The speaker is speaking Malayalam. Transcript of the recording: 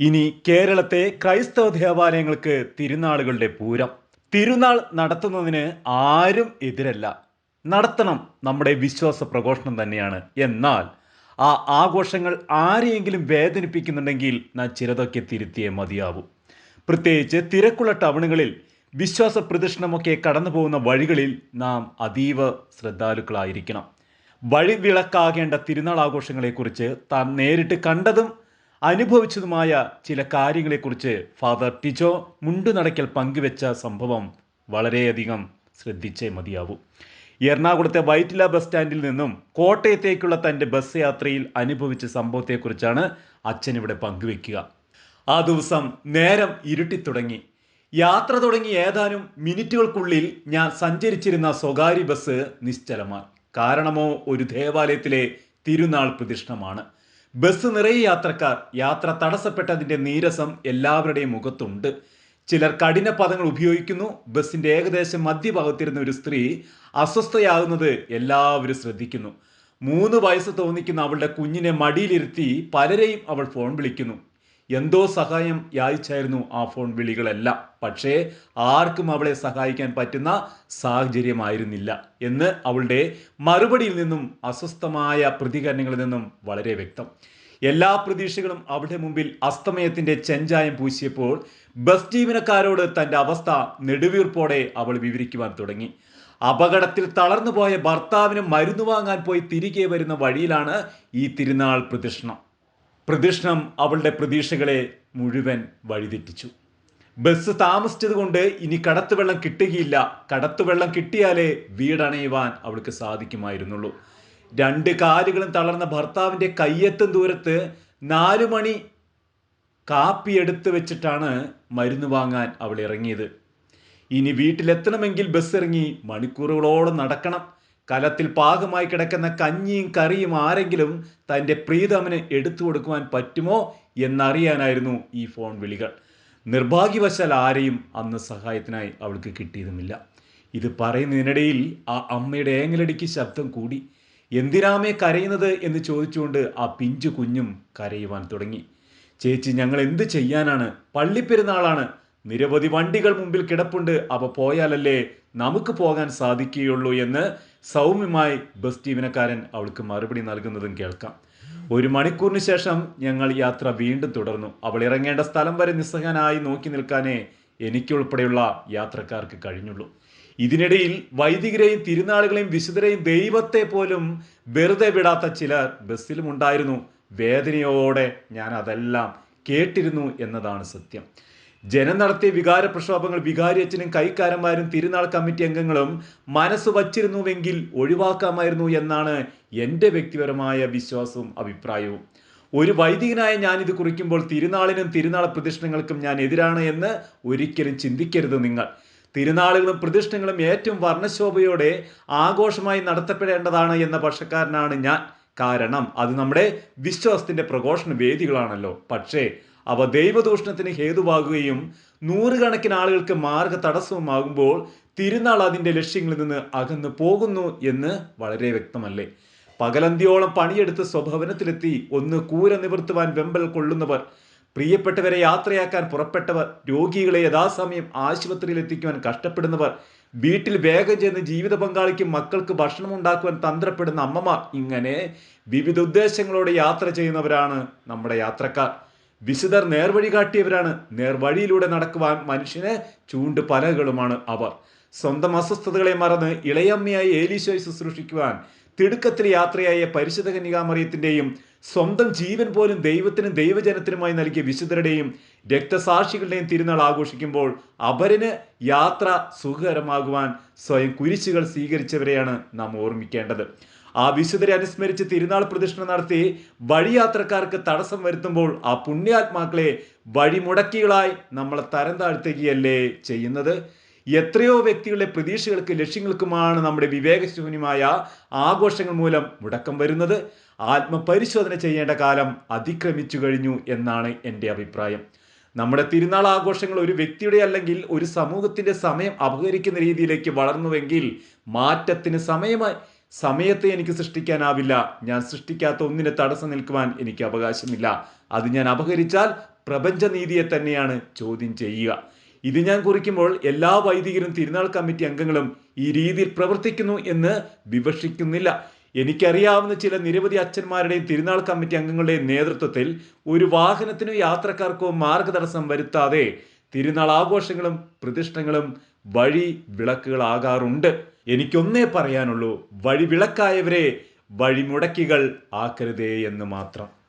ഇനി കേരളത്തെ ക്രൈസ്തവ ദേവാലയങ്ങൾക്ക് തിരുനാളുകളുടെ പൂരം. തിരുനാൾ നടത്തുന്നതിന് ആരും എതിരല്ല. നടത്തണം നമ്മുടെ വിശ്വാസ പ്രഘോഷണം തന്നെയാണ്. എന്നാൽ ആ ആഘോഷങ്ങൾ ആരെയെങ്കിലും വേദനിപ്പിക്കുന്നുണ്ടെങ്കിൽ നാം ചിലതൊക്കെ തിരുത്തിയേ മതിയാവൂ. പ്രത്യേകിച്ച് തിരക്കുള്ള ടൗണുകളിൽ വിശ്വാസ പ്രദക്ഷിണമൊക്കെ കടന്നു പോകുന്ന വഴികളിൽ നാം അതീവ ശ്രദ്ധാലുക്കളായിരിക്കണം. വഴി വിളക്കാകേണ്ട തിരുനാൾ ആഘോഷങ്ങളെക്കുറിച്ച് താൻ നേരിട്ട് കണ്ടതും അനുഭവിച്ചതുമായ ചില കാര്യങ്ങളെക്കുറിച്ച് ഫാദർ ടിജോ മുണ്ടുനടയ്ക്കൽ പങ്കുവെച്ച സംഭവം വളരെയധികം ശ്രദ്ധിച്ചേ മതിയാവൂ. എറണാകുളത്തെ വൈറ്റില ബസ് സ്റ്റാൻഡിൽ നിന്നും കോട്ടയത്തേക്കുള്ള തന്റെ ബസ് യാത്രയിൽ അനുഭവിച്ച സംഭവത്തെക്കുറിച്ചാണ് അച്ഛൻ ഇവിടെ പങ്കുവെക്കുക. ആ ദിവസം നേരം ഇരുട്ടിത്തുടങ്ങി. യാത്ര തുടങ്ങി ഏതാനും മിനിറ്റുകൾക്കുള്ളിൽ ഞാൻ സഞ്ചരിച്ചിരുന്ന സ്വകാര്യ ബസ് നിശ്ചലമായി. കാരണമോ ഒരു ദേവാലയത്തിലെ തിരുനാൾ പ്രതിഷ്ഠമാണ്. ബസ് നിറയെ യാത്രക്കാർ യാത്ര തടസ്സപ്പെട്ടതിന്റെ നീരസം എല്ലാവരുടെയും മുഖത്തുണ്ട്. ചിലർ കഠിന പദങ്ങൾ ഉപയോഗിക്കുന്നു. ബസ്സിന്റെ ഏകദേശം മധ്യഭാഗത്തിരുന്ന ഒരു സ്ത്രീ അസ്വസ്ഥയാകുന്നത് എല്ലാവരും ശ്രദ്ധിക്കുന്നു. മൂന്ന് വയസ്സ് തോന്നിക്കുന്ന അവളുടെ കുഞ്ഞിനെ മടിയിലിരുത്തി പലരെയും അവൾ ഫോൺ വിളിക്കുന്നു. എന്തോ സഹായം യാചിച്ചായിരുന്നു ആ ഫോൺ വിളികളെല്ലാം. പക്ഷേ ആർക്കും അവളെ സഹായിക്കാൻ പറ്റുന്ന സാഹചര്യമായിരുന്നില്ല എന്ന് അവളുടെ മറുപടിയിൽ നിന്നും അസ്വസ്ഥമായ പ്രതികരണങ്ങളിൽ നിന്നും വളരെ വ്യക്തം. എല്ലാ പ്രതീക്ഷകളും അവളുടെ മുമ്പിൽ അസ്തമയത്തിന്റെ ചെഞ്ചായം പൂശിയപ്പോൾ ബസ് ജീവനക്കാരോട് തന്റെ അവസ്ഥ നെടുവീർപ്പോടെ അവൾ വിവരിക്കുവാൻ തുടങ്ങി. അപകടത്തിൽ തളർന്നുപോയ ഭർത്താവിന് മരുന്ന് വാങ്ങാൻ പോയി തിരികെ വരുന്ന വഴിയിലാണ് ഈ തിരുനാൾ പ്രദക്ഷിണം പ്രദക്ഷിണം അവളുടെ പ്രതീക്ഷകളെ മുഴുവൻ വഴിതെറ്റിച്ചു. ബസ് താമസിച്ചതുകൊണ്ട് ഇനി കടത്തുവെള്ളം കിട്ടുകയില്ല. കടത്തുവെള്ളം കിട്ടിയാലേ വീടണയുവാൻ അവൾക്ക് സാധിക്കുമായിരുന്നുള്ളൂ. രണ്ട് കാലുകളും തളർന്ന ഭർത്താവിന്റെ കയ്യെത്തും ദൂരത്ത് നാലു മണി കാപ്പി എടുത്ത് വെച്ചിട്ടാണ് മരുന്ന് വാങ്ങാൻ അവൾ ഇറങ്ങിയത്. ഇനി വീട്ടിലെത്തണമെങ്കിൽ ബസ് ഇറങ്ങി മണിക്കൂറുകളോളം നടക്കണം. കലത്തിൽ പാകമായി കിടക്കുന്ന കഞ്ഞിയും കറിയും ആരെങ്കിലും തന്റെ പ്രീതമന് എടുത്തു കൊടുക്കുവാൻ പറ്റുമോ എന്നറിയാനായിരുന്നു ഈ ഫോൺ വിളികൾ. നിർഭാഗ്യവശാൽ ആരെയും അന്ന് സഹായത്തിനായി അവൾക്ക് കിട്ടിയതുമില്ല. ഇത് പറയുന്നതിനിടയിൽ ആ അമ്മയുടെ ഏങ്ങലടിക്ക് ശബ്ദം കൂടി. എന്തിനാമേ കരയുന്നത്? എന്ന് ചോദിച്ചുകൊണ്ട് ആ പിഞ്ചു കുഞ്ഞും കരയുവാൻ തുടങ്ങി. ചേച്ചി ഞങ്ങൾ എന്ത് ചെയ്യാനാണ്? പള്ളിപ്പെരുന്നാളാണ്. നിരവധി വണ്ടികൾ മുമ്പിൽ കിടപ്പുണ്ട്. അവ പോയാലല്ലേ നമുക്ക് പോകാൻ സാധിക്കുകയുള്ളൂ എന്ന് സൗമ്യമായി ബസ് ജീവനക്കാരൻ അവൾക്ക് മറുപടി നൽകുന്നതും കേൾക്കാം. ഒരു മണിക്കൂറിന് ശേഷം ഞങ്ങൾ യാത്ര വീണ്ടും തുടർന്നു. അവൾ ഇറങ്ങേണ്ട സ്ഥലം വരെ നിസ്സഹനായി നോക്കി നിൽക്കാനേ എനിക്കുൾപ്പെടെയുള്ള യാത്രക്കാർക്ക് കഴിഞ്ഞുള്ളൂ. ഇതിനിടയിൽ വൈദികരെയും തിരുനാളുകളെയും വിശുദ്ധരെയും ദൈവത്തെ പോലും വെറുതെ വിടാത്ത ചിലർ ബസ്സിലും ഉണ്ടായിരുന്നു. വേദനയോടെ ഞാൻ അതെല്ലാം കേട്ടിരുന്നു എന്നതാണ് സത്യം. ജനം നടത്തിയ വികാര പ്രക്ഷോഭങ്ങൾ വികാരിയച്ഛനും കൈക്കാരന്മാരും തിരുനാൾ കമ്മിറ്റി അംഗങ്ങളും മനസ്സ് വച്ചിരുന്നുവെങ്കിൽ ഒഴിവാക്കാമായിരുന്നു എന്നാണ് എന്റെ വ്യക്തിപരമായ വിശ്വാസവും അഭിപ്രായവും. ഒരു വൈദികനായ ഞാൻ ഇത് കുറിക്കുമ്പോൾ തിരുനാളിനും തിരുനാൾ പ്രതിഷ്ഠങ്ങൾക്കും ഞാൻ എതിരാണ് എന്ന് ഒരിക്കലും ചിന്തിക്കരുത് നിങ്ങൾ. തിരുനാളുകളും പ്രതിഷ്ഠങ്ങളും ഏറ്റവും വർണശോഭയോടെ ആഘോഷമായി നടത്തപ്പെടേണ്ടതാണ് എന്ന പക്ഷക്കാരനാണ് ഞാൻ. കാരണം അത് നമ്മുടെ വിശ്വാസത്തിന്റെ പ്രഘോഷണ വേദികളാണല്ലോ. പക്ഷേ അവ ദൈവദൂഷണത്തിന് ഹേതുവാകുകയും നൂറുകണക്കിന് ആളുകൾക്ക് മാർഗ തടസ്സവുമാകുമ്പോൾ തിരുനാൾ അതിന്റെ ലക്ഷ്യങ്ങളിൽ നിന്ന് അകന്നു പോകുന്നു എന്ന് വളരെ വ്യക്തമല്ലേ? പകലന്തിയോളം പണിയെടുത്ത് സ്വഭവനത്തിലെത്തി ഒന്ന് കൂര നിവർത്തുവാൻ വെമ്പൽ കൊള്ളുന്നവർ പ്രിയപ്പെട്ടവരെ യാത്രയാക്കാൻ പുറപ്പെട്ടവർ രോഗികളെ യഥാസമയം ആശുപത്രിയിൽ എത്തിക്കുവാൻ കഷ്ടപ്പെടുന്നവർ വീട്ടിൽ വേഗം ചെന്ന് ജീവിത പങ്കാളിക്കും മക്കൾക്ക് ഭക്ഷണം ഉണ്ടാക്കുവാൻ തന്ത്രപ്പെടുന്ന അമ്മമാർ ഇങ്ങനെ വിവിധ ഉദ്ദേശങ്ങളോടെ യാത്ര ചെയ്യുന്നവരാണ് നമ്മുടെ യാത്രക്കാർ. വിശുദ്ധർ നേർവഴി കാട്ടിയവരാണ്. നേർവഴിയിലൂടെ നടക്കുവാൻ മനുഷ്യന് ചൂണ്ട് പലകളുമാണ് അവർ. സ്വന്തം അസ്വസ്ഥതകളെ മറന്ന് ഇളയമ്മയായി ഏലീശോയെ ശുശ്രൂഷിക്കുവാൻ തിടുക്കത്തിൽ യാത്രയായ പരിശുദ്ധ കന്യകാമറിയത്തിന്റെയും സ്വന്തം ജീവൻ പോലും ദൈവത്തിനും ദൈവജനത്തിനുമായി നൽകിയ വിശുദ്ധരുടെയും രക്തസാക്ഷികളുടെയും തിരുനാൾ ആഘോഷിക്കുമ്പോൾ അവരിന് യാത്ര സുഖകരമാകുവാൻ സ്വയം കുരിശുകൾ സ്വീകരിച്ചവരെയാണ് നാം ഓർമ്മിക്കേണ്ടത്. ആ വിശുദ്ധരെ അനുസ്മരിച്ച് തിരുനാൾ പ്രദക്ഷിണ നടത്തി വഴിയാത്രക്കാർക്ക് തടസ്സം വരുത്തുമ്പോൾ ആ പുണ്യാത്മാക്കളെ വഴിമുടക്കികളായി നമ്മളെ തരം താഴ്ത്തുകയല്ലേ ചെയ്യുന്നത്? എത്രയോ വ്യക്തികളുടെ പ്രതീക്ഷകൾക്ക് ലക്ഷ്യങ്ങൾക്കുമാണ് നമ്മുടെ വിവേകശൂന്യമായ ആഘോഷങ്ങൾ മൂലം മുടക്കം വരുന്നത്. ആത്മപരിശോധന ചെയ്യേണ്ട കാലം അതിക്രമിച്ചു കഴിഞ്ഞു എന്നാണ് എന്റെ അഭിപ്രായം. നമ്മുടെ തിരുനാൾ ആഘോഷങ്ങൾ ഒരു വ്യക്തിയുടെ അല്ലെങ്കിൽ ഒരു സമൂഹത്തിന്റെ സമയം അപഹരിക്കുന്ന രീതിയിലേക്ക് വളർന്നുവെങ്കിൽ മാറ്റത്തിന് സമയമായി സമയത്തെ എനിക്ക് സൃഷ്ടിക്കാനാവില്ല. ഞാൻ സൃഷ്ടിക്കാത്ത ഒന്നിനെ തടസ്സം നിൽക്കുവാൻ എനിക്ക് അവകാശമില്ല. അത് ഞാൻ അപഹരിച്ചാൽ പ്രപഞ്ചനീതിയെ തന്നെയാണ് ചോദ്യം ചെയ്യുക. ഇത് ഞാൻ കുറിക്കുമ്പോൾ എല്ലാ വൈദികരും തിരുനാൾ കമ്മിറ്റി അംഗങ്ങളും ഈ രീതിയിൽ പ്രവർത്തിക്കുന്നു എന്ന് വിവക്ഷിക്കുന്നില്ല. എനിക്കറിയാവുന്ന ചില നിരവധി അച്ഛന്മാരുടെയും തിരുനാൾ കമ്മിറ്റി അംഗങ്ങളുടെയും നേതൃത്വത്തിൽ ഒരു വാഹനത്തിനോ യാത്രക്കാർക്കോ മാർഗതടസ്സം വരുത്താതെ തിരുനാൾ ആഘോഷങ്ങളും പ്രതിഷ്ഠങ്ങളും വഴി വിളക്കുകളാകാറുണ്ട് എനിക്കൊന്നേ പറയാനുള്ളൂ വഴി വിളക്കായവരെ വഴിമുടക്കികൾ ആക്കരുതേ എന്ന് മാത്രം.